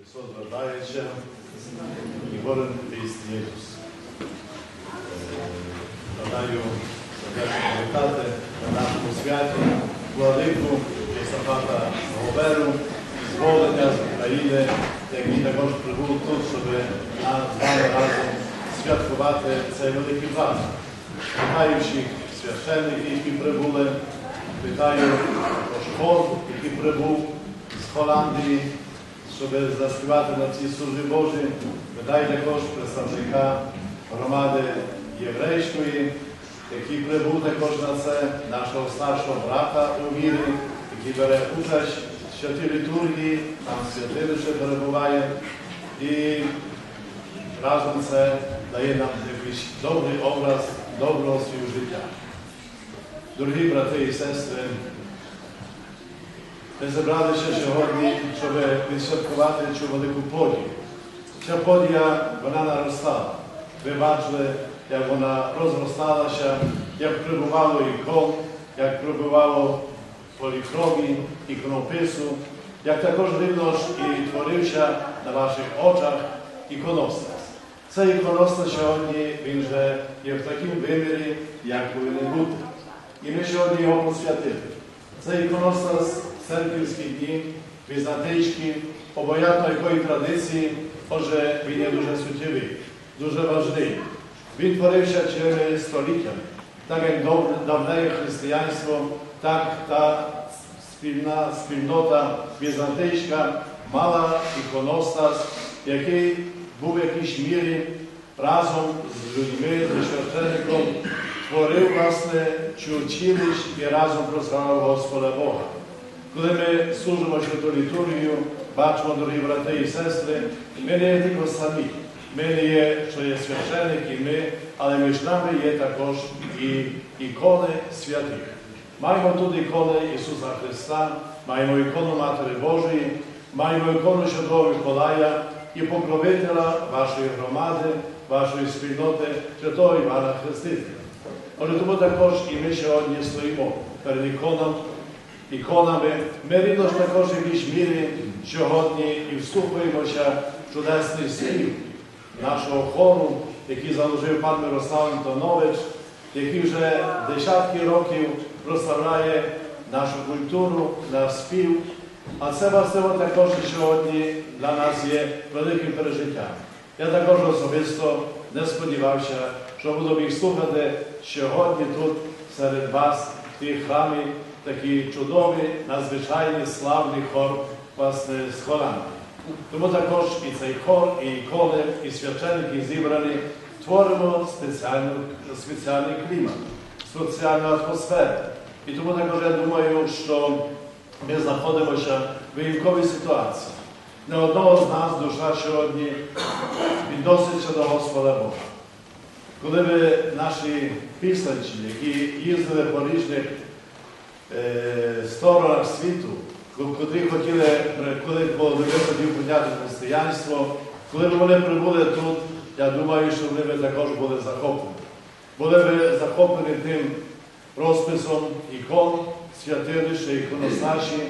Христос вважається і горен Христ Єсус. Бажаю сердечно вітати на нашому святі владику Єсафата Говеру, зволення з України, який також прибув тут, щоб з вами разом святкувати цей великий праздник. Вітаю всіх священників, які прибули, вітаю хор, який прибув з Голландії, щоб заспівати на цій службі Божій. Вітаю також представника громади єврейської, який прибув також на це, нашого старшого брата у вірі, який бере участь в святій літургії, там святилище перебуває. І разом це дає нам якийсь добрий образ доброго свого життя. Дорогі брати і сестри, ми зібралися сьогодні, щоб відсвяткувати цю велику подію. Ця подія, вона наростала. Ви бачили, як вона розросталася, як прибувало ікон, як прибувало полікромі, іконопису, як також видно і творився на ваших очах іконостас. Цей іконостас сьогодні він вже є в такому вимірі, як повинен бути. І ми сьогодні його посвятили. Цей іконостас церківські дні, візантичні, обоятно якої традиції, отже, він є дуже суттєвий, дуже важливий. Він творився через століття, так як давнеє християнство, так та спільна спільнота візантична мала іконостас, який був в якійсь мірі разом з людьми, з священником, творив власне чучилищ і разом прославив Господа Бога. Коли ми служимо святу літургію, бачимо, дорогі брати і сестри, ми не є тільки самі. Ми не є, що є священники, ми, але між нами є також і ікони святих. Маємо тут ікони Ісуса Христа, маємо ікону Матері Божої, маємо ікону Святого Миколая і покровителя вашої громади, вашої спільноти, святого Івана Хрестителя. Отже, тому також і ми сьогодні стоїмо перед іконом, іконами. Ми рівно також в якійсь мірі сьогодні і вступуємося в чудесний спів нашого хору, який заложив пан Мирослав Антонович, який вже десятки років прославляє нашу культуру, наш спів. А це власне також сьогодні для нас є великим пережиттям. Я також особисто не сподівався, що буду міг слухати сьогодні тут серед вас в тій храмі такий чудовий, надзвичайний славний хор власне з Холандії. Тому також і цей хор, і ікони, і священники зібрані творимо спеціальну, спеціальний клімат, спеціальну атмосферу. І тому також я думаю, що ми знаходимося в виїмковій ситуації. Не одного з нас душа сьогодні відноситься до Господа Бога. Коли ви наші післанці, які їздили по різних е, сторонах світу, котрі хотіли, коли було хотів прийняти християнство, коли б вони прибули тут, я думаю, що вони б також були захоплені. Були б захоплені тим розписом ікон, святилища, іконосташі,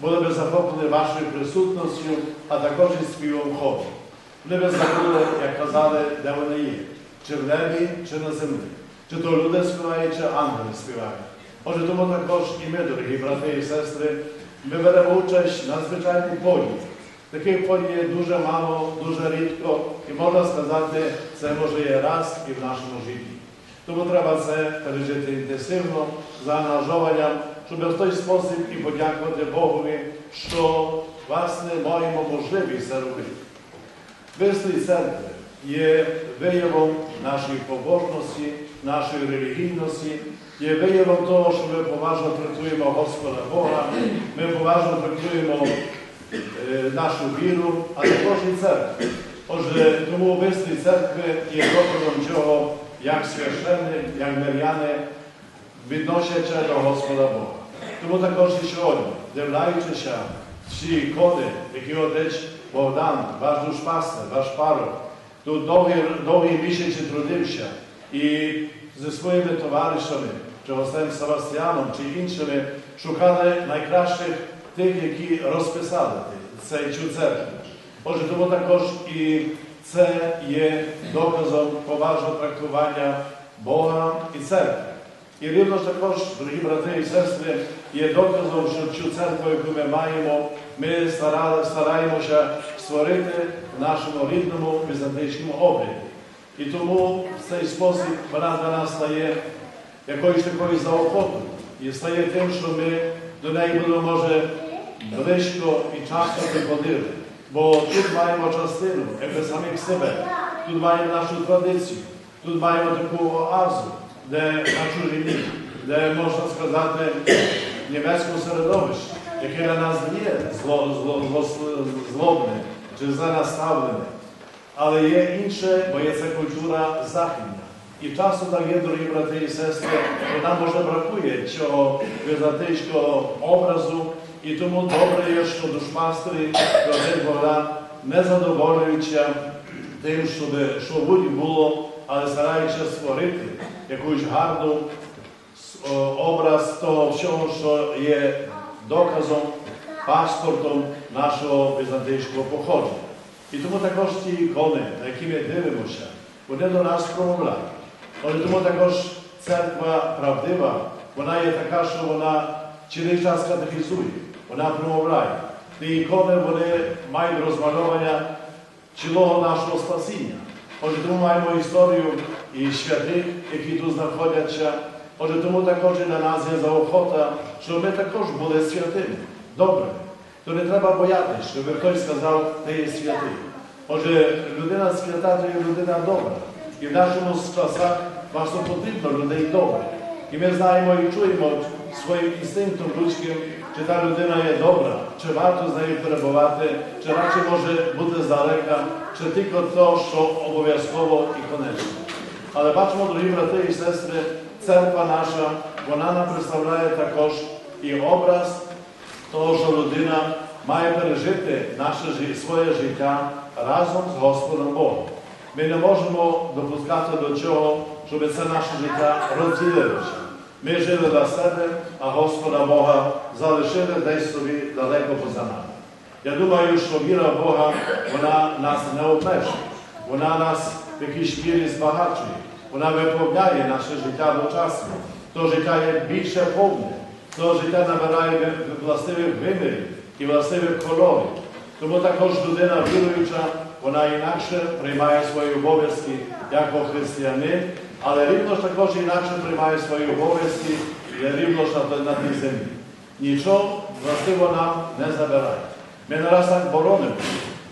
були б захоплені вашою присутністю, а також і співом хору. Вони б забули, як казали, де вони є, чи в небі, чи на землі. Чи то люди співають, чи ангели співають. Отже, тому також і ми, дорогі брати і сестри, ми беремо участь на звичайній події. Таких подій є дуже мало, дуже рідко, і можна сказати, це може є раз і в нашому житті. Тому треба це пережити інтенсивно, заангажованням, щоб в той спосіб і подякувати Богові, що власне маємо можливість це робити. Вислій церкви є виявом нашої побожності, нашої релігійності, є виявом того, що ми поважно трактуємо Господа Бога, ми поважно трактуємо е, нашу віру, а також і церкву. Отже, тому вислій церкви є докладом цього, як священник, як миряни відносяться до Господа Бога. Тому також і сьогодні, дивляючися всі ікони, які отець Богдан, ваш душпастер, ваш парок, тут довгі, довгі місяці трудився і зі своїми товаришами, чи Гостем Севастіаном, чи іншими, шукали найкращих тих, які розписали цей цю церкву. Отже, тому також і це є доказом поважного трактування Бога і церкви. І рівно також, дорогі брати і сестри, є доказом, що цю церкву, яку ми маємо, ми стараємося створити в нашому рідному візантичному обряді. І тому в цей спосіб вона для нас стає якоюсь такою заохотою і стає тим, що ми до неї будемо, може, близько і часто приходили. Бо тут маємо частину, якби самих себе, тут маємо нашу традицію, тут маємо таку оазу, де на чужині, де можна сказати німецькому середовищі, яке на нас є зло, зло, зло, злобне чи зле наставлене. Але є інше, бо є це культура західна. І часто так є, дорогі брати і сестри, що нам може бракує цього визначного образу, і тому добре є, що душпастері родин Богдан не задоволюються тим, щоб що Луді було, але стараються створити якусь гарну образ того всього, що є доказом, паспортом нашого візантичного походження. І тому також ті ікони, на які ми дивимося, вони до нас промовляють. Але тому також церква правдива, вона є така, що вона цілий час катехізує, вона промовляє. Ті ікони вони мають розмальовання цілого нашого спасіння. Отже, тому маємо історію і святих, які тут знаходяться. Отже, тому також і на нас є заохота, щоб ми також були святими, добрими. То не треба боятися, щоб хтось сказав, ти є святий. Отже, людина свята то є людина добра. І в нашому часах власне потрібно людей добрих. І ми знаємо і чуємо своїм інстинктом людським, чи та людина є добра, чи варто з нею перебувати, чи радше може бути здалека, чи тільки то, що обов'язково і конечно. Але бачимо, дорогі брати і сестри, церква наша, вона нам представляє також і образ того, що людина має пережити наше своє життя разом з Господом Богом. Ми не можемо допускати до цього, щоб це наше життя розділилося. Ми жили для себе, а Господа Бога залишили десь собі далеко поза нами. Я думаю, що віра в Бога, вона нас не обмежує, вона нас в якійсь мірі збагачує, вона виповняє наше життя дочасно. То життя є більше повне, то життя набирає ви- властивих вимірів і властивих кольорів. Тому також людина віруюча, вона інакше приймає свої обов'язки як християнин, але рівно також інакше приймає свої обов'язки рівно ж на, тій землі. Нічого властиво нам не забирає. Ми не раз так боронимо,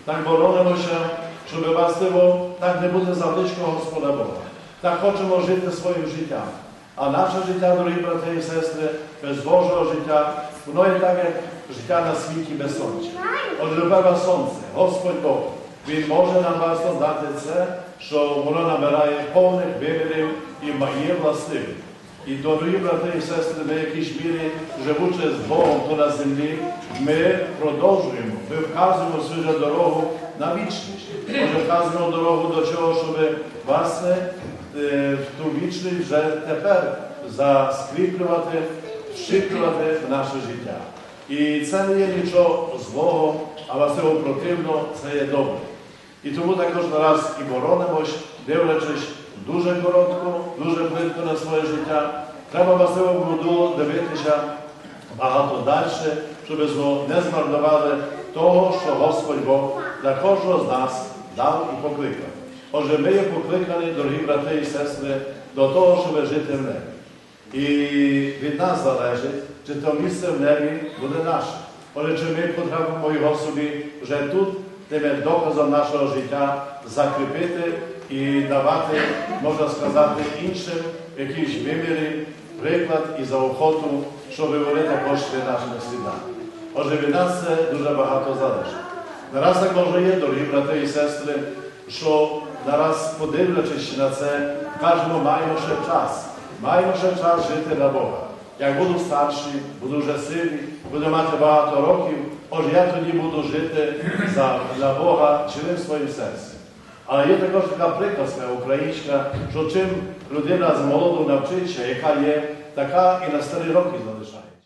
так боронимося, щоб властиво так не бути завдичком Господа Бога. Так хочемо жити своїм життям. А наше життя, дорогі брати і сестри, без Божого життя, воно є так, як життя на світі без сонця. Отже, любе сонце, Господь Бог, Він може нам власно дати це, що воно набирає повних вимірів і є властивим. І дорогі брати і сестри, ми в якійсь мірі, живучи з Богом тут на землі, ми продовжуємо, ми вказуємо свою дорогу на вічність. Ми вказуємо дорогу до чого, щоб власне ту вічність вже тепер заскріплювати, вщиплювати в наше життя. І це не є нічого злого, а власне противно, це є добре. І тому також нараз і боронимось, дивлячись дуже коротко, дуже плитко на своє життя. Треба власне було дивитися багато далі, щоб не змарнували того, що Господь Бог для кожного з нас дав і покликав. Отже, ми є покликані, дорогі брати і сестри, до того, щоб жити в небі. І від нас залежить, чи то місце в небі буде наше. Отже, чи ми потрапимо його собі вже тут, тим доказом нашого життя закріпити і давати, можна сказати, іншим якісь виміри, приклад і заохоту, щоб вони також йшли нашими слідами. Отже, від нас це дуже багато залежить. Нараз так може є, дорогі брати і сестри, що нараз подивлячись на це, кажемо, маємо ще час. Маємо ще час жити на Бога. Як буду старший, буду вже сильний, буду мати багато років, отже, я тоді буду жити за, за Бога цілим своїм серцем. Але є також така приказка українська, що чим людина з молоду навчиться, яка є, така і на старі роки залишає.